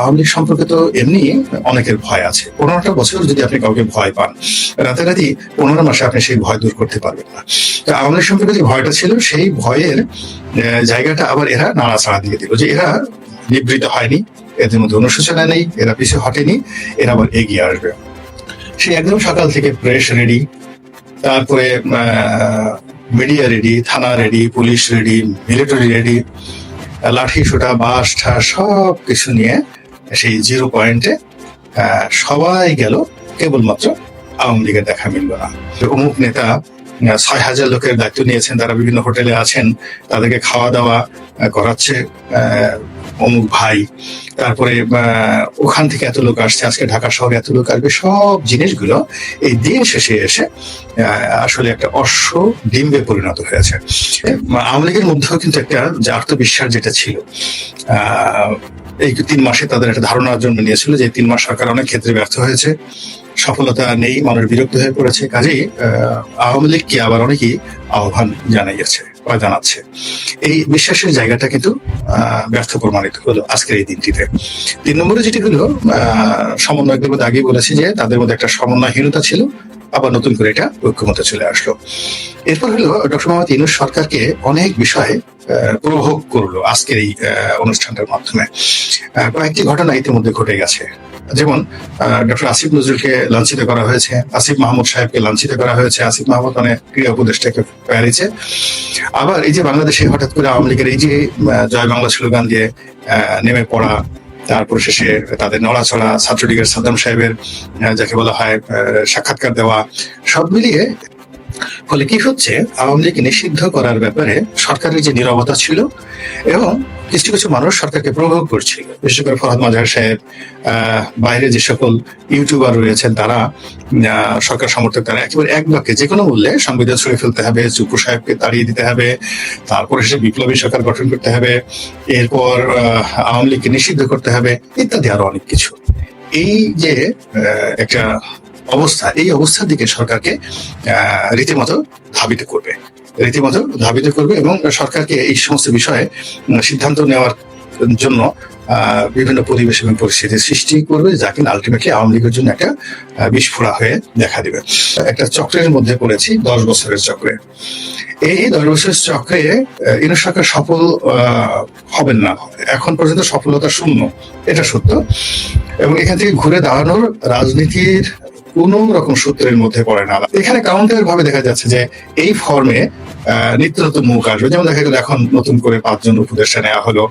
আওয়ামী লীগ সম্পর্কে তো এমনি অনেকের ভয় আছে। পনেরোটা বছর যদি আপনি কাউকে ভয় পান, রাতারাতি পনেরো মাসে আপনি সেই ভয় দূর করতে পারবেন না। আওয়ামী লীগ সম্পর্কে যে ভয়টা ছিল, সেই ভয়ের জায়গাটা আবার এরা নাড়াচাড়া দিয়ে দিল যে এরা নিবৃত হয়নি, এদের মধ্যে অনুশোচনা নেই, এরা পিছু হটেনি, এরা আবার এগিয়ে আসবে। সে একদম সকাল থেকে প্রেস রেডি তারপরে মিডিয়া রেডি থানা ready police ready military ready লাঠি সুটা বাস ঠা সব কিছু নিয়ে সেই জিরো পয়েন্টে সবাই গেল। কেবলমাত্র আওয়ামী লীগের দেখা মিলল না। অমুক নেতা ছয় হাজার লোকের দায়িত্ব নিয়েছেন, তারা বিভিন্ন হোটেলে আছেন, তাদেরকে খাওয়া দাওয়া করাচ্ছে অমুক ভাই, তারপরে ওখান থেকে এত লোক আসছে, আজকে ঢাকা শহরে এত লোক আসবে, সব জিনিসগুলো এই দিন শেষে এসে আসলে একটা অশ্ব ডিম্বে পরিণত হয়েছে। আওয়ামী লীগের মধ্যেও কিন্তু একটা যে আত্মবিশ্বাস যেটা ছিল এই তিন মাসে তাদের একটা ধারণার জন্য নিয়েছিল যে তিন মাস সরকার অনেক ক্ষেত্রে ব্যর্থ হয়েছে, সফলতা নেই, মানুষ বিরক্ত হয়ে পড়েছে, কাজেই আওয়ামী লীগকে আবার অনেকেই আহ্বান জানাইয়াছে। জানাচ্ছে। এই বিশ্বাসের জায়গাটা কিন্তু ব্যর্থ প্রমাণিত হলো আজকের এই দিনটিতে। তিন নম্বরে যেটি হলো আহ, সমন্বয় আগেই বলেছি যে তাদের মধ্যে একটা সমন্বয়হীনতা ছিল। আবার নতুন করে এটা ঐক্যমতে চলে আসলো। এরপর হলো ডক্টর মোহাম্মদ ইনুস সরকারকে অনেক বিষয়ে প্রভোগ করল আজকের এই অনুষ্ঠানটার মাধ্যমে। কয়েকটি ঘটনা ইতিমধ্যে ঘটে গেছে। যেমন ডক্টর আসিফ নজরুলকে লাঞ্ছিত করা হয়েছে, আসিফ মাহমুদ সাহেবকে লাঞ্ছিত করা হয়েছে, আসিফ মাহমুদ মানে ক্রীড়া উপদেষ্টাকে পেয়ারিছে আবার এই যে বাংলাদেশে হঠাৎ করে আওয়ামী লীগের এই যে জয় বাংলা স্লোগান দিয়ে নেমে পড়া তারপর শেষে তাদের নড়াচড়া ছাত্রলীগের সাদ্দাম সাহেবের যাকে বলা হয় সাক্ষাৎকার দেওয়া সব মিলিয়ে ফলে কি হচ্ছে? আওয়ামী লীগ নিষিদ্ধ করার ব্যাপারে সরকারের যে নিরবতা ছিল এবং কিছু কিছু মানুষ সরকারকে প্রভাব করছিল বিশেষ করে ফরহাদ মাজার সাহেব বাইরে যে সকল ইউটিউবার রয়েছেন, তারা সরকার সমর্থক, তারা একেবারে এক বাক্যে যে কোনো মূল্যে সংবিধান ছুড়ে ফেলতে হবে, চুপু সাহেবকে তাড়িয়ে দিতে হবে, তারপরে সে বিপ্লবী সরকার গঠন করতে হবে, এরপর আওয়ামী লীগকে নিষিদ্ধ করতে হবে, ইত্যাদি আরও অনেক কিছু। এই যে একটা অবস্থা, এই অবস্থার দিকে সরকারকে রীতিমতো ধাবিত করবে। রীতিমতো ধাবিত করবে এবং সরকারকে এই সমস্ত বিষয়ে সিদ্ধান্ত নেওয়ার জন্য বিভিন্ন পরিবেশ এবং পরিস্থিতির সৃষ্টি করবে, যা কিনা আলটিমেটলি আওয়ামী লীগের জন্য একটা বিস্ফোরা হয়ে দেখা দিবে। একটা চক্রের মধ্যে পড়েছি, দশ বছরের চক্রে। এই দশ বছরের চক্রে ইউনুস সরকার সফল হবেন না। এখন পর্যন্ত সফলতা শূন্য, এটা সত্য। এবং এখান থেকে ঘুরে দাঁড়ানোর রাজনীতির কোন রকম সূত্রের মধ্যে পড়ে না। এখানে কাউন্টার ভাবে দেখা যাচ্ছে যে এই ফর্মে নিত্য নতুন মুখ আসবে। যেমন দেখা গেল এখন নতুন করে পাঁচজন উপদেষ্টা নেওয়া হলো।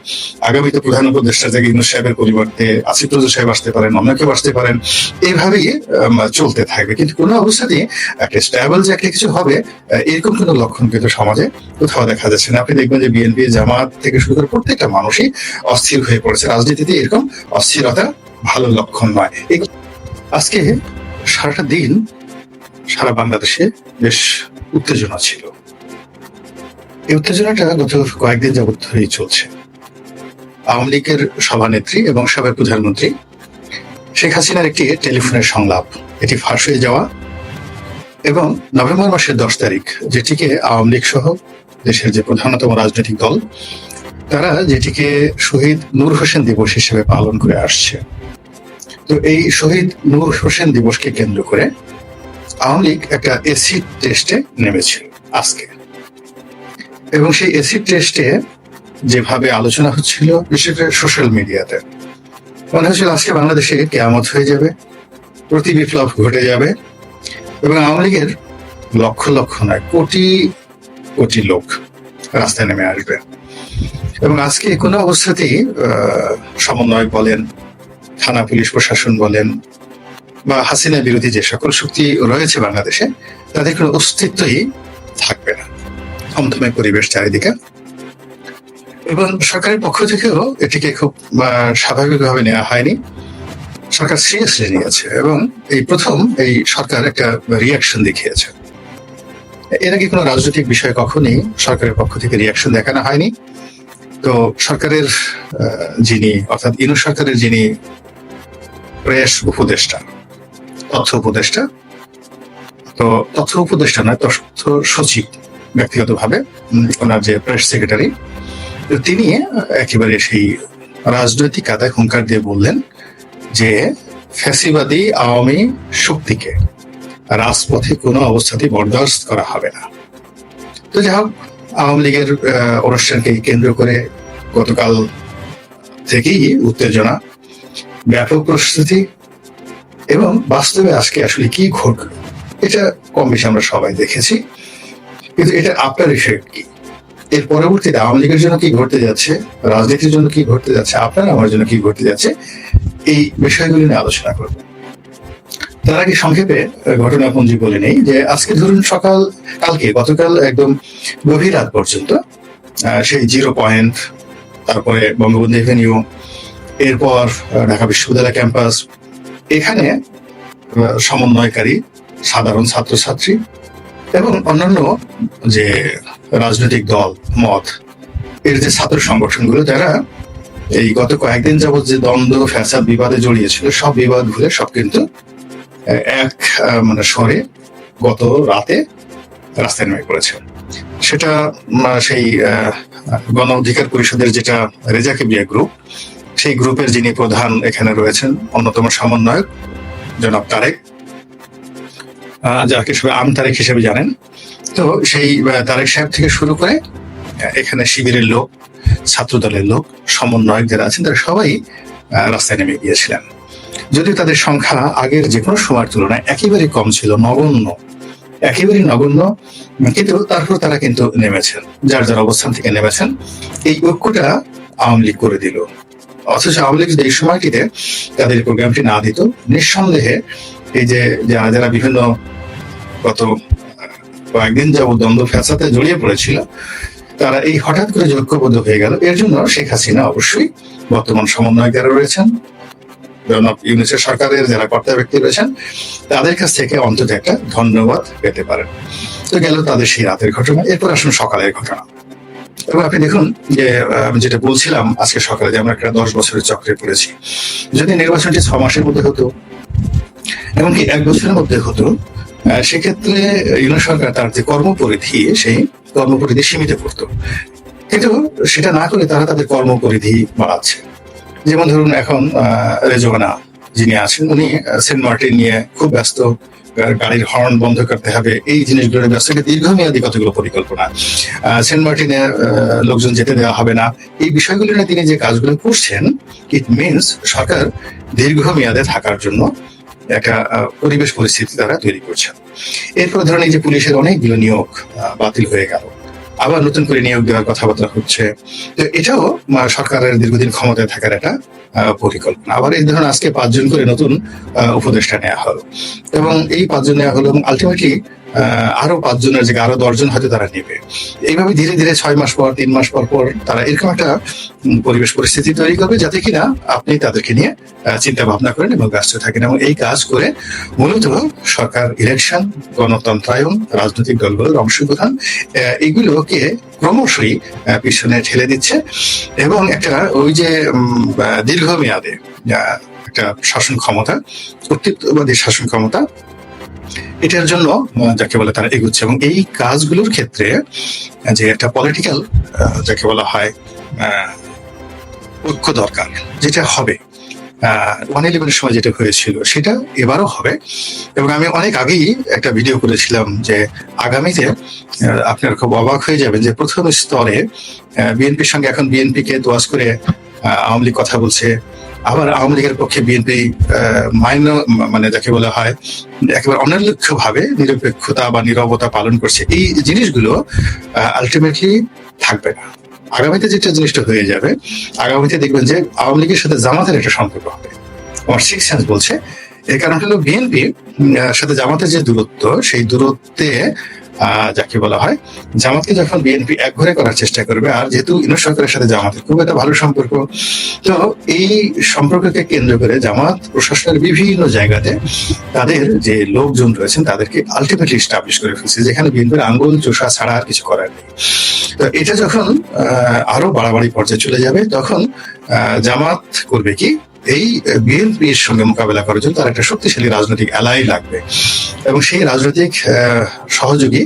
আগামীতে প্রধান উপদেষ্টা থেকে ইউনুস সাহেবের পরিবর্তে আসিফ নজরুল সাহেব আসতে পারেন, অন্য কেউ আসতে পারেন এইভাবেই চলতে থাকবে। কিন্তু কোনো অবস্থাতেই একটা স্ট্যাবল যে একটা কিছু হবে এরকম কোনো লক্ষণ কিন্তু সমাজে কোথাও দেখা যাচ্ছে না। আপনি দেখবেন যে বিএনপি জামাত থেকে শুরু করে প্রত্যেকটা মানুষই অস্থির হয়ে পড়েছে। রাজনীতিতে এরকম অস্থিরতা ভালো লক্ষণ নয়। আজকে সারাটা দিন সারা বাংলাদেশে বেশ উত্তেজনা ছিল। এই উত্তেজনাটা গত কয়েকদিন যাবত ধরেই চলছে। আওয়ামী লীগের সভানেত্রী এবং সাবেক প্রধানমন্ত্রী শেখ হাসিনার একটি টেলিফোনের সংলাপ, এটি ফাঁস হয়ে যাওয়া এবং নভেম্বর মাসের দশ তারিখ, যেটিকে আওয়ামী লীগ সহ দেশের যে প্রধানতম রাজনৈতিক দল, তারা যেটিকে শহীদ নূর হোসেন দিবস হিসেবে পালন করে আসছে। তো এই শহীদ নূর হোসেন দিবসকে কেন্দ্র করে আওয়ামী লীগ একটা এসিড টেস্টে নেমেছিল আজকে। এবং সেই এসিড টেস্টে যেভাবে আলোচনা হচ্ছিল, বিশেষ করে সোশ্যাল মিডিয়াতে মনে হচ্ছিল আজকে বাংলাদেশে কেয়ামত হয়ে যাবে, প্রতি বিপ্লব ঘটে যাবে এবং আওয়ামী লীগের লক্ষ লক্ষ নয়, কোটি কোটি লোক রাস্তায় নেমে আসবে। এবং আজকে কোনো অবস্থাতেই সমন্বয় বলেন থানা পুলিশ প্রশাসন বলেন, বা হাসিনা বিরোধী যে সকল শক্তি রয়েছে বাংলাদেশে তাদের কোনো অস্তিত্বই থাকবে না। থমথমে পরিবেশ চারিদিকে। এবং সরকারের পক্ষ থেকেও এটিকে খুব স্বাভাবিকভাবে নেওয়া হয়নি। সরকার সিরিয়াসলি নিয়েছে এবং এই প্রথম এই সরকার একটা রিয়াকশন দেখিয়েছে। এর আগে কোনো রাজনৈতিক বিষয়ে কখনই সরকারের পক্ষ থেকে রিয়াকশন দেখানো হয়নি। তো সরকারের যিনি, অর্থাৎ ইনু সরকারের যিনি প্রেস উপদেষ্টা, তথ্য উপদেষ্টা। তো তথ্য উপদেষ্টা নয় তথ্য সচিব ব্যক্তিগতভাবে ওনার যে প্রেস সেক্রেটারি তিনি একেবারে সেই রাজনৈতিক কাদায় হুঙ্কার দিয়ে বললেন যে ফ্যাসিবাদী আওয়ামী শক্তিকে রাজপথে কোনো অবস্থাতেই বরদাস্ত করা হবে না। তো যাই হোক, আওয়ামী লীগের অনুষ্ঠানকে কেন্দ্র করে গতকাল থেকেই উত্তেজনা ব্যাপক প্রস্তুতি এবং বাস্তবে আজকে আসলে কি ঘটলো, এটা কম বেশি আমরা সবাই দেখেছি। কিন্তু এটা আপনার ইফেক্ট কি? এর পরবর্তীতে আওয়ামী লীগের জন্য কি ঘটতে যাচ্ছে, রাজনীতির জন্য কি ঘটতে যাচ্ছে, আপনার আমার জন্য কি ঘটতে যাচ্ছে, এই বিষয়গুলি নিয়ে আলোচনা করব। তার আগে সংক্ষেপে ঘটনাপুঞ্জি বলে নেই যে আজকে ধরুন সকাল, কালকে, গতকাল একদম গভীর রাত পর্যন্ত সেই জিরো পয়েন্ট, তারপরে বঙ্গবন্ধু এভিনিউ এরপর ঢাকা বিশ্ববিদ্যালয় ক্যাম্পাস। এখানে সমন্বয়কারী, সাধারণ ছাত্রছাত্রী এবং অন্যান্য যে রাজনৈতিক দল, মত, এর যে ছাত্র সংগঠনগুলো, যারা এই গত কয়েকদিন যাবৎ যে দ্বন্দ্ব, ফ্যাসাদ, বিবাদে জড়িয়েছিল, সব বিবাদ ঘুরে সব কিন্তু এক মানে স্বরে গত রাতে রাস্তায় নেমে পড়েছে। সেটা সেই গণ অধিকার পরিষদের যেটা রেজা কেবিয়া গ্রুপ সেই গ্রুপের যিনি প্রধান এখানে রয়েছেন, অন্যতম সমন্বয়ক, জনাব তারেক। যাকে সবাই আম তারেক হিসেবে জানেন। তো সেই তারেক সাহেব থেকে শুরু করে এখানে শিবিরের লোক ছাত্র দলের লোক, সমন্বয়ক যারা আছেন, তারা সবাই রাস্তায় নেমে গিয়েছিলেন। যদিও তাদের সংখ্যা আগের যে কোনো সময়ের তুলনায় একেবারে কম ছিল, নগণ্য। একেবারে নগণ্য, কিন্তু তারপর তারা কিন্তু নেমেছেন, যার যার অবস্থান থেকে নেমেছেন। এই ঐক্যটা আওয়ামী লীগ করে দিল। অথচ আওয়ামী লীগ এই সময়টিতে তাদের প্রোগ্রামটি না দিত, নিঃসন্দেহে এই যে যারা যারা বিভিন্ন গত কয়েকদিন যাবৎ দ্বন্দ্ব ফ্যাসাতে জড়িয়ে পড়েছিল, তারা এই হঠাৎ করে যে ঐক্যবদ্ধ হয়ে গেল। এর জন্য শেখ হাসিনা অবশ্যই বর্তমান সমন্বয়ক যারা রয়েছেন ইউনিসেফ সরকারের যারা কর্তা ব্যক্তি রয়েছেন, তাদের কাছ থেকে অন্তত একটা ধন্যবাদ পেতে পারেন। তো গেল তাদের সেই রাতের ঘটনা। এরপর আসুন সকালের ঘটনা। আপনি দেখুন যে আমি যেটা বলছিলাম আজকে সকালে যে আমরা একটা দশ বছরের চক্রে পড়েছি। যদি নির্বাচনটি ছ মাসের মধ্যে হতো এমনকি এক বছরের মধ্যে হতো সেক্ষেত্রে ইউনিয়ন সরকার তার যে কর্মপরিধি, সেই কর্মপরিধি সীমিত করতো। কিন্তু সেটা না করে তারা তাদের কর্মপরিধি বাড়াচ্ছে। যেমন ধরুন এখন রেজওয়ানা যিনি আছেন, উনি সেন্ট মার্টিন নিয়ে খুব ব্যস্ত। গাড়ির হর্ন বন্ধ করতে হবে। এই জিনিসগুলো ব্যস্ত এটা দীর্ঘমেয়াদী কতগুলো পরিকল্পনা? সেন্ট মার্টিনে লোকজন যেতে দেওয়া হবে না। এই বিষয়গুলো নিয়ে তিনি যে কাজগুলো করছেন ইট মিনস সরকার দীর্ঘমেয়াদে থাকার জন্য একটা পরিবেশ পরিস্থিতি তারা তৈরি করছেন। এরপর ধরেন এই যে পুলিশের অনেকগুলো নিয়োগ বাতিল হয়ে গেল। আবার নতুন করে নিয়োগ দেওয়ার কথাবার্তা হচ্ছে। তো এটাও সরকারের দীর্ঘদিন ক্ষমতায় থাকার একটা পরিকল্পনা। আবার এই ধরুন আজকে পাঁচজন করে নতুন উপদেষ্টা নেওয়া হলো। এবং এই পাঁচজন নেওয়া হলো এবং আলটিমেটলি আরও পাঁচজনের জায়গায় আরও দশজন হয়তো তারা নেবে। এইভাবে ধীরে ধীরে ছয় মাস পর, তিন মাস পর পর তারা এরকম একটা পরিবেশ পরিস্থিতি তৈরি করবে যাতে কিনা আপনি তাদেরকে নিয়ে চিন্তা ভাবনা করেন এবং ব্যস্ত থাকেন এবং এই কাজ করে মূলত সরকার, ইলেকশন, গণতন্ত্রায়ন, রাজনৈতিক দলগুলোর অংশগ্রহণ এগুলোকে ক্রমশই পিছনে ঠেলে দিচ্ছে এবং একটা ওই যে দীর্ঘমেয়াদে একটা শাসন ক্ষমতা, কর্তৃত্ববাদী শাসন ক্ষমতা এটার জন্য যাকে বলে তারা এগুচ্ছে। এবং এই কাজগুলোর ক্ষেত্রে যে একটা পলিটিক্যাল যাকে বলা হয় ঐক্য দরকার, যেটা হবে। ওয়ান ইলেভেনের সময় যেটা হয়েছিল, সেটা এবারও হবে। এবং আমি অনেক আগেই একটা ভিডিও করেছিলাম যে আগামীতে আপনারা খুব অবাক হয়ে যাবেন যে প্রথম স্তরে বিএনপির সঙ্গে এখন বিএনপি কে দোয়াজ করে আওয়ামী লীগ কথা বলছে। আবার আওয়ামী লীগের পক্ষে বিএনপি মাইন মানে যাকে বলা হয়, একেবারে অনিরপেক্ষ ভাবে নিরপেক্ষতা বা নিরবতা পালন করছে। এই জিনিসগুলো আলটিমেটলি থাকবে না। আগামীতে যেটা জিনিসটা হয়ে যাবে, আগামীতে দেখবেন যে আওয়ামী লীগের সাথে জামাতের একটা সম্পর্ক হবে। আমার সিক্স সেন্স বলছে, এর কারণ হলো বিএনপি সাথে জামাতের যে দূরত্ব, সেই দূরত্বে যাকে বলা হয়, জামাতকে যখন বিএনপি একঘরে করার চেষ্টা করবে, আর যেহেতু ইউনিট সরকারের সাথে জামাতের খুব একটা ভালো সম্পর্ক, তো এই সম্পর্ককে কেন্দ্র করে জামাত প্রশাসনের বিভিন্ন জায়গাতে তাদের যে লোকজন রয়েছেন, তাদেরকে আলটিমেটলি স্টাবলিশ করে ফেলছে, যেখানে বিএনপির আঙ্গুল, চোষা ছাড়া আর কিছু করার নেই। তো এটা যখন আরও বাড়াবাড়ি পর্যায়ে চলে যাবে, তখন জামাত করবে কি, এই বিএনপির সঙ্গে মোকাবেলা করার জন্য তার একটা শক্তিশালী রাজনৈতিক অ্যালাই লাগবে। এবং সেই রাজনৈতিক সহযোগী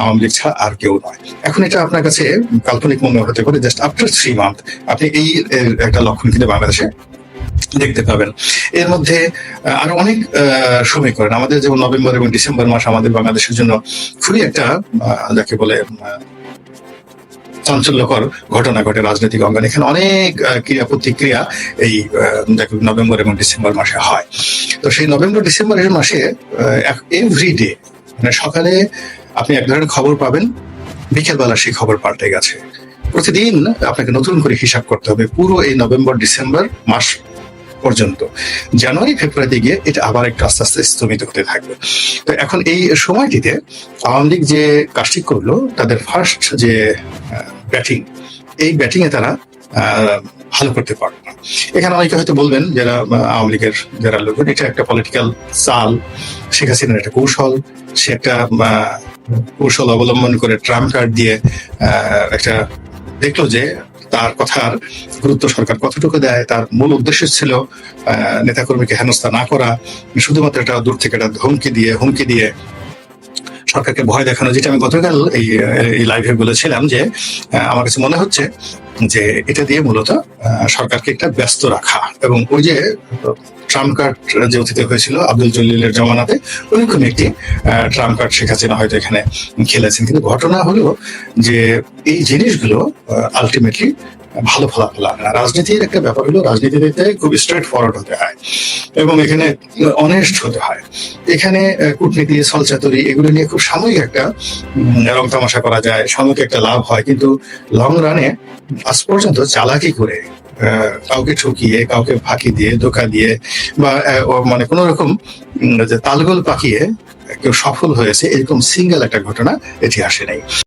আওয়ামী লীগ ছাড়া আর কেউ নয়। এখন এটা আপনার কাছে কাল্পনিক মনে হতে পারে জাস্ট আফটার থ্রি মান্থ আপনি এই একটা লক্ষণ কিন্তু বাংলাদেশে দেখতে পাবেন। এর মধ্যে আরও অনেক সমীকরণ আমাদের যেমন নভেম্বর এবং ডিসেম্বর মাস আমাদের বাংলাদেশের জন্য খুবই একটা যাকে বলে চাঞ্চল্যকর ঘটনা ঘটে রাজনৈতিক অঙ্গনে। এখানে অনেক ক্রিয়া প্রতিক্রিয়া এই নভেম্বর এবং ডিসেম্বর মাসে হয়। তো সেই নভেম্বর ডিসেম্বরের মাসে এভরি ডে মানে সকালে আপনি এক ধরনের খবর পাবেন, বিকেলবেলা সেই খবর পাল্টে গেছে। প্রতিদিন আপনাকে নতুন করে হিসাব করতে হবে, পুরো এই নভেম্বর, ডিসেম্বর মাস পর্যন্ত। জানুয়ারি, ফেব্রুয়ারিতে গিয়ে এটা আবার একটু আস্তে আস্তে স্থগিত হতে থাকবে। তো এখন এই সময়টিতে আওয়ামী লীগ যে কাজটি করল, তাদের ফার্স্ট যে ব্যাটিং এই ব্যাটিং এ তারা ভালো করতে পারবে না। এখানে অনেকে হয়তো বলবেন, যারা আওয়ামী লীগের যারা লোক এটা একটা পলিটিক্যাল চাল, শেখ হাসিনার একটা কৌশল, সে একটা কৌশল অবলম্বন করে ট্রাম্প কার্ড দিয়ে একটা দেখল যে তার কথার গুরুত্ব সরকার কতটুকু দেয়, তার মূল উদ্দেশ্য ছিল নেতাকর্মীকে হেনস্থা না করা, শুধুমাত্র এটা দূর থেকে এটা ধমকি দিয়ে, হুমকি দিয়ে সরকারকে ভয় দেখানো, যেটা আমি গতকাল এই এই লাইভে বলেছিলাম যে আমার কাছে মনে হচ্ছে যে এটা দিয়ে মূলত সরকারকে একটা ব্যস্ত রাখা এবং ওই যে ট্রাম্প কার্ড যে অতীতে হয়েছিল, আব্দুল জলিলের জমানাতে ওইরকম একটি ট্রাম্প কার্ড শেখ হাসিনা হয়তো এখানে খেলেছেন। কিন্তু ঘটনা হলো যে এই জিনিসগুলো আলটিমেটলি ভালো ফলাফল আনে রাজনীতির একটা ব্যাপার হলো, রাজনীতিতে খুব স্ট্রেট ফরওয়ার্ড হতে হয় এবং এখানে অনেস্ট হতে হয়। এখানে কূটনীতি সলচাতুরি এগুলো নিয়ে খুব সাময়িক একটা রং তামাশা করা যায়, সাময়িক একটা লাভ হয়। কিন্তু লং রানে আজ পর্যন্ত চালাকি করে কাউকে ঠকিয়ে, কাউকে ফাঁকি দিয়ে, ধোকা দিয়ে বা মানে কোন রকম যে তালগোল পাকিয়ে কেউ সফল হয়েছে, এরকম সিঙ্গেল একটা ঘটনা আসে নাই।